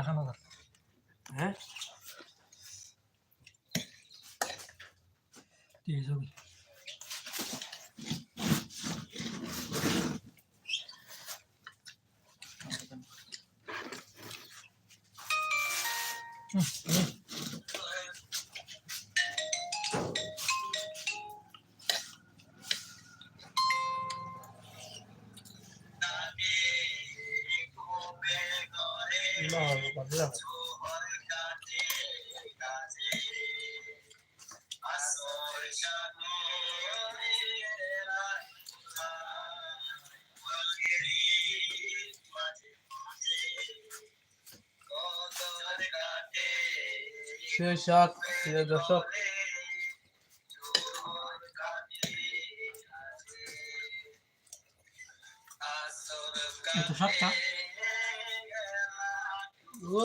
দেখানো যাক হ্যাঁ? হুম, হুম। শেষাক প্রিয় দর্শক। এই তো সাতটা। ও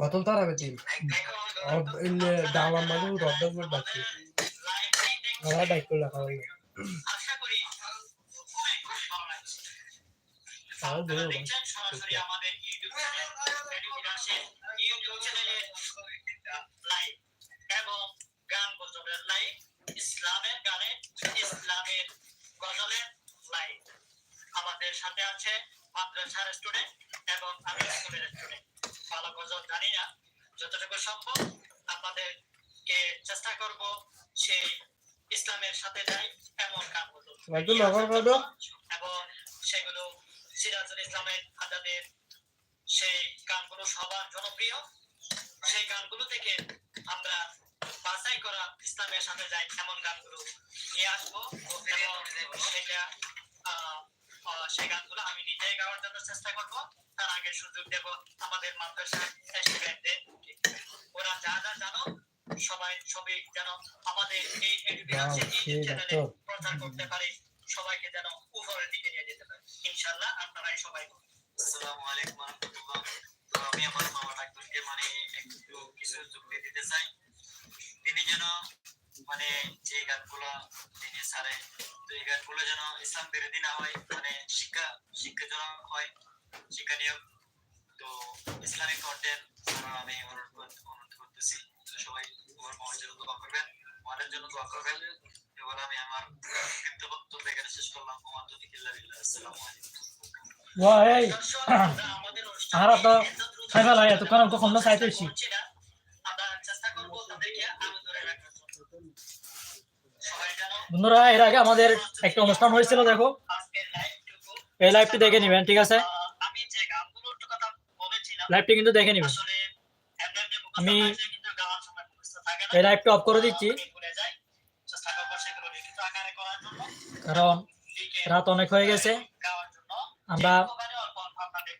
কত তারা বেতিল ডালা মাঝে রদ্দ করে ডাকছি আমার ডাক করে রাখা হলো তাও বলো ইসলামের গানে ইসলামের গজলের লাইভ আমাদের সাথে আছে মাদ্রাসার স্টুডেন্ট এবং আমি স্কুলের স্টুডেন্ট ভালো গজল জানি না। যতটুকু সম্ভব আপনাদেরকে চেষ্টা করব সেই ইসলামের সাথে যাই এমন দাও। এবং সেগুলো সিরাজুল ইসলামের আজাদের সেই গানগুলো সবার জনপ্রিয়। সেই গানগুলো থেকে আমরা বাছাই করা ইসলামের সাথে যাই এমন গানগুলো নিয়ে আসব। এবং সেই গানগুলো আমি নিজেই গাওয়ার জন্য চেষ্টা করব। তার আগে সুযোগ দেব আমাদের মাদ্রাসার স্টুডেন্টদের ওরা যা যা জানো সবাই সবই যেন আমাদের এই এডুকেশন চ্যানেলে প্রচার করতে পারে সবাইকে যেন উপরের দিকে নিয়ে যেতে পারে। ইনশাআল্লাহ আপনারাই সবাই আসসালামু আলাইকুম রাহমাতুল্লাহ। তো আমি আমার মামা ডাক্তারকে মানে একটু কিছু যুক্তি দিতে চাই। তিনি যেন মানে যে গানগুলো তিনি সারে তো এই গানগুলো যেন ইসলাম বিরোধী না হয় শিক্ষাজনক হয় শিক্ষণীয় তো ইসলামিক কন্টেন্ট আমি অনুরোধ করতেছি সবাই জন্য দোয়া করবেন জন্য দোয়া করবেন এবার আমি আমার বক্তব্য এখানে শেষ করলাম তো দিকিল্লা বিল্লাহ চাইতেছি বন্ধুরা, এর আগে আমাদের একটা অনুষ্ঠান হয়েছিল, দেখো। এই লাইভটি দেখে নিবেন ঠিক আছে? লাইভটি কিন্তু দেখে নিবেন। আমি এই লাইভটা অফ করে দিচ্ছি। কারণ রাত অনেক হয়ে গেছে। আমরা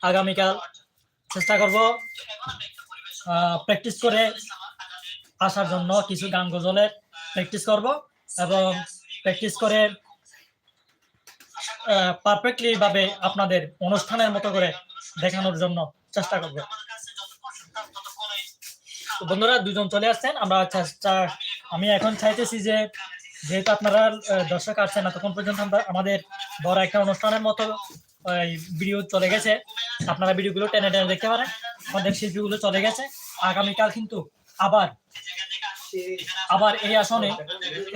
আগামীকাল চেষ্টা করব প্র্যাকটিস করে আসার জন্য কিছু গান গজলের প্র্যাকটিস করব এবং প্র্যাকটিস করে পারফেক্টলি ভাবে আপনাদের অনুষ্ঠানের মতো করে দেখানোর জন্য চেষ্টা করব। বন্ধুরা, দুজন চলে আসছেন। আমরা চেষ্টা আমি এখন চাইতেছি যে, যেহেতু আপনারা দর্শক আসছেন এতক্ষণ পর্যন্ত আমরা আমাদের বড় একটা অনুষ্ঠানের মতো ভিডিও চলে গেছে। আপনারা ভিডিওগুলো টেনে টেনে দেখতে পারেন। আমাদের শিল্পীগুলো চলে গেছে। আগামীকাল কিন্তু আবার আবার এই আসনে,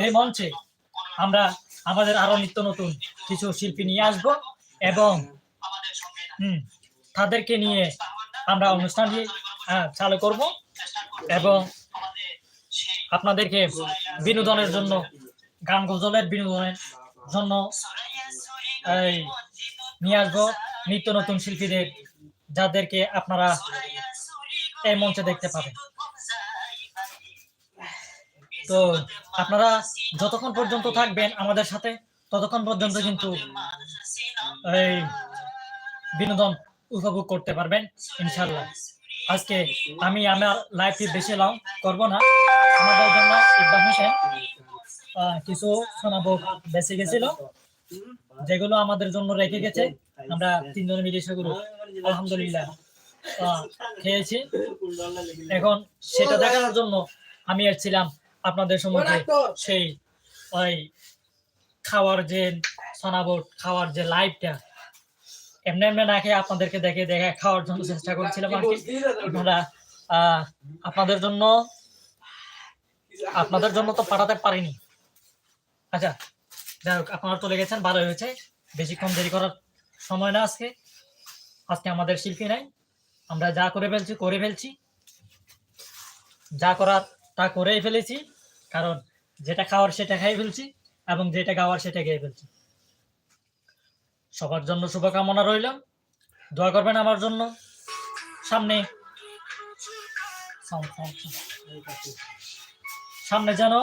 এই মঞ্চে আমরা আমাদের আরও নিত্য নতুন কিছু শিল্পী নিয়ে আসব এবং হুম তাদেরকে নিয়ে আমরা অনুষ্ঠানটি আহ, চালু করব এবং আপনাদেরকে বিনোদনের জন্য গান গজলের বিনোদনের জন্য এই নিয়ে আসব নিত্য নতুন শিল্পীদের যাদেরকে আপনারা এই মঞ্চে দেখতে পাবেন। তো আপনারা যতক্ষণ পর্যন্ত থাকবেন আমাদের সাথে ততক্ষণ পর্যন্ত কিন্তু এই বিনোদন উপভোগ করতে পারবেন ইনশাল্লাহ আজকে আমি আমার লাইফটি বেশি লং করব না। আমাদের জন্য ইকবাল হোসেন কিছু শোনাবো বেঁচে গেছিল যেগুলো আমাদের জন্য রেখে গেছে। আমরা তিনজন মিলে সেগুলো আলহামদুলিল্লাহ খেয়েছি। এখন সেটা দেখানোর জন্য আমি এসেছিলাম আপনাদের সম্মুখে সেই, ওই খাওয়ার যে সনাবট, খাওয়ার যে লাইভটা এমনি এমনি না খেয়ে আপনাদেরকে দেখে দেখে খাওয়ার জন্য চেষ্টা করছিলাম আর কি। আপনারা আপনাদের জন্য আপনাদের জন্য তো পাঠাতে পারিনি। আচ্ছা যাই হোক, আপনারা চলে গেছেন ভালো হয়েছে। বেশিক্ষণ দেরি করার সময় না আজকে। আজকে আমাদের শিল্পী নাই। আমরা যা করে ফেলছি করে ফেলছি। যা করার তা করেই ফেলেছি। কারণ যেটা খাওয়ার সেটা খাই ফেলছি। এবং যেটা গাওয়ার সেটা গেয়ে ফেলছি। সবার জন্য শুভকামনা রইল দোয়া করবেন আমার জন্য। সামনে। সামনে যেন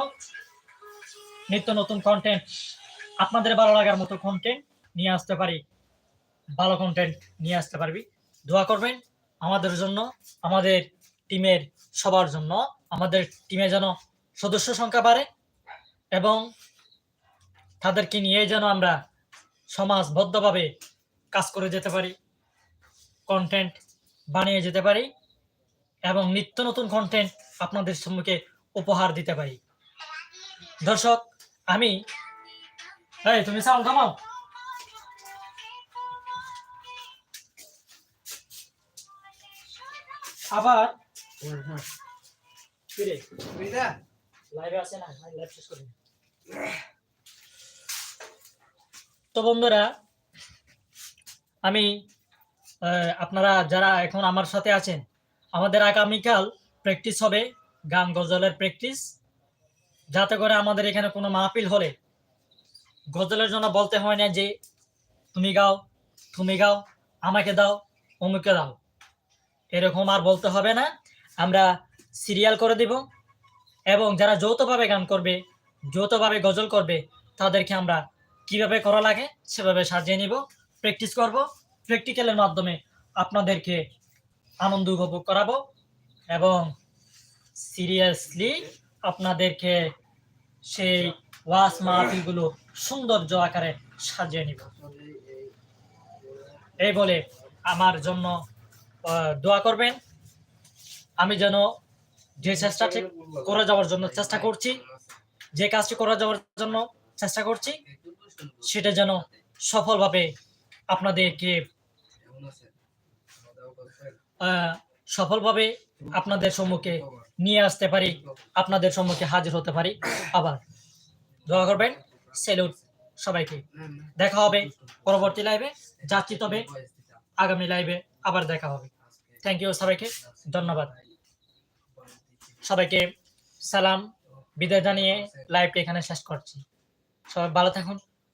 নিত্য নতুন কন্টেন্ট আপনাদের ভালো লাগার মতো কন্টেন্ট নিয়ে আসতে পারি। ভালো কন্টেন্ট নিয়ে আসতে পারবি। দোয়া করবেন আমাদের জন্য, আমাদের টিমের সবার জন্য, আমাদের টিমে যেন সদস্য সংখ্যা বাড়ে এবং তাদেরকে নিয়ে যেন আমরা সমাজবদ্ধভাবে কাজ করে যেতে পারি কন্টেন্ট বানিয়ে যেতে পারি এবং নিত্য নতুন কন্টেন্ট আপনাদের সম্মুখে উপহার দিতে পারি। দর্শক আমি এই তুমি সাউন্ড থামাও। আবার ফিরে। লাইভে আছে না? লাইভ শেষ করি তো বন্ধুরা, আমি আপনারা যারা এখন আমার সাথে আছেন, আমাদের আগামীকাল প্র্যাকটিস হবে, গান গজলের প্র্যাকটিস যাতে করে আমাদের এখানে কোনো মাহফিল হলে, গজলের জন্য বলতে হয় না যে, তুমি গাও তুমি গাও, আমাকে দাও, অমুকে দাও। এরকম আর বলতে হবে না। আমরা সিরিয়াল করে দিব এবং যারা যৌথভাবে গান করবে, যৌথভাবে গজল করবে, তাদেরকে আমরা কীভাবে করা লাগে সেভাবে সাজিয়ে নিব প্র্যাকটিস করব প্র্যাকটিক্যালের মাধ্যমে আপনাদেরকে আনন্দ উপভোগ করাবো এবং সিরিয়াসলি আপনাদেরকে সেই ওয়াস মাহফিলগুলো সৌন্দর্য আকারে সাজিয়ে নিব। এই বলে আমার জন্য দোয়া করবেন। আমি যেন যে চেষ্টাটি করে যাওয়ার জন্য চেষ্টা করছি, যে কাজটি করে যাওয়ার জন্য চেষ্টা করছি সেটা যেন সফলভাবে আপনাদেরকে সফলভাবে আপনাদের সম্মুখে নিয়ে আসতে পারি, আপনাদের সম্মুখে হাজির হতে পারি। আবার দোয়া করবেন। সেলুট সবাইকে। দেখা হবে পরবর্তী লাইভে যাচ্ছি তবে আগামী লাইভে আবার দেখা হবে। থ্যাংক ইউ সবাইকে। ধন্যবাদ। সবাইকে সালাম। বিদায় জানিয়ে লাইভটি এখানে শেষ করছি। সবাই ভালো থাকুন।